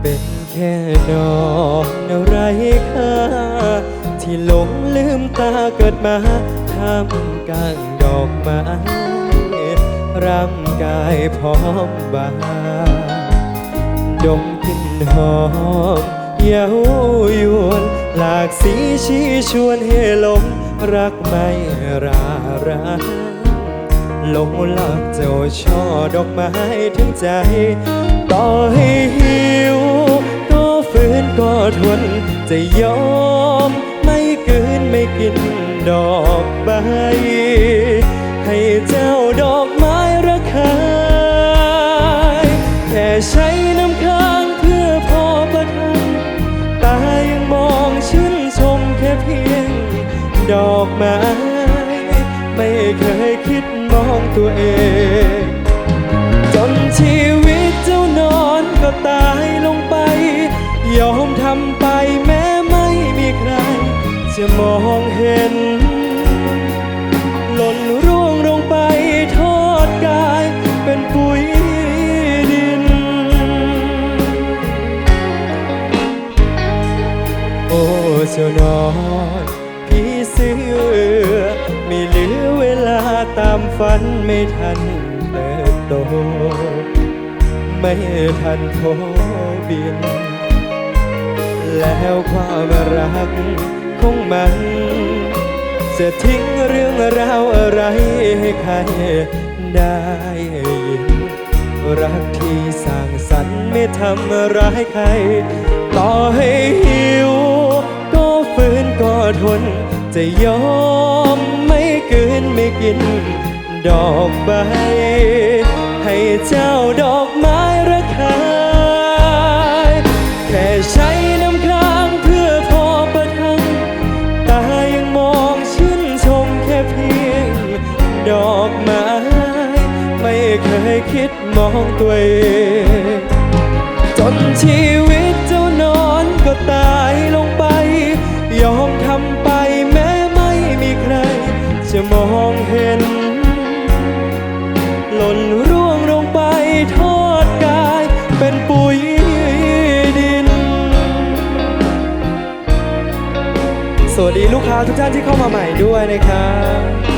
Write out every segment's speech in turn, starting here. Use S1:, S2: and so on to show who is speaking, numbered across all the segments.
S1: เป็นแค่ดอกอะไรค่าที่หลงลืมตาเกิดมาทำกางดอกไม้ร่างกายพร้อมบานดมกลิ่นหอมเย้ายวนหลากสีชี้ชวนให้หลงรักไม่ราร้นหลงหลักเจ้าช่อดอกไม้ถึงใจ ต่อให้หิว ก็ฝืนก็ทน จะยอมไม่กินไม่กินดอกใบ ให้เจ้าดอกไม้ระคายแค่ใช้น้ำค้างเพื่อพอประทังตายังมองชื่นชมแค่เพียง ดอกไม้ ไม่เคยคิดมองตัวเอง มองเห็น หล่นร่วงลงไปทอดกายเป็นปุ๋ยดิน โอ้เจ้านอนพี่เสือไม่เหลือเวลาตามฝันไม่ทันเติบโต ไม่ทันโผบิน แล้วความรัก ของมัน จะทิ้งเรื่องราวอะไรให้ใครได้ยิน รักที่สร้างสรรค์ไม่ทำร้ายใคร ต่อให้หิว ก็ฝืนก็ทน จะยอมไม่เกินไม่กิน ดอกใบ ให้เจ้าดอกไม้ ยคิดมองตัวเองจนชีวิตเจ้านอนก็ตายลงไป ยอมทำไปแม้ไม่มีใคร จะมองเห็น หล่นร่วงลงไปทอดกายเป็นปุ๋ยดิน สวัสดีลูกค้าทุกท่านที่เข้ามาใหม่ด้วยนะครับ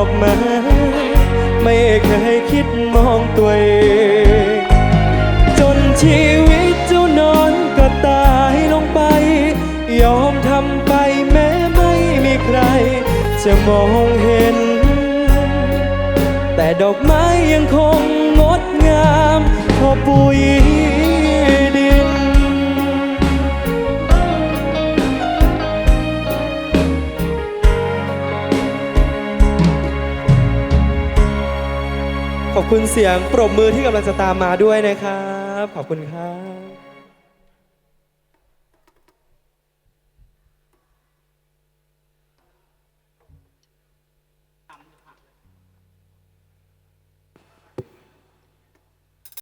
S1: อกไม้ไม่เคยคิดมองตัวเอง จนชีวิตเจ้านอนก็ตายลงไป ยอมทำไปแม้ไม่มีใคร จะมองเห็น แต่ดอกไม้ยังคงงดงามพอปุ๋ย คุณเสียงปรบมือที่กำลังจะตามมาด้วยนะครับ ขอบคุณครับ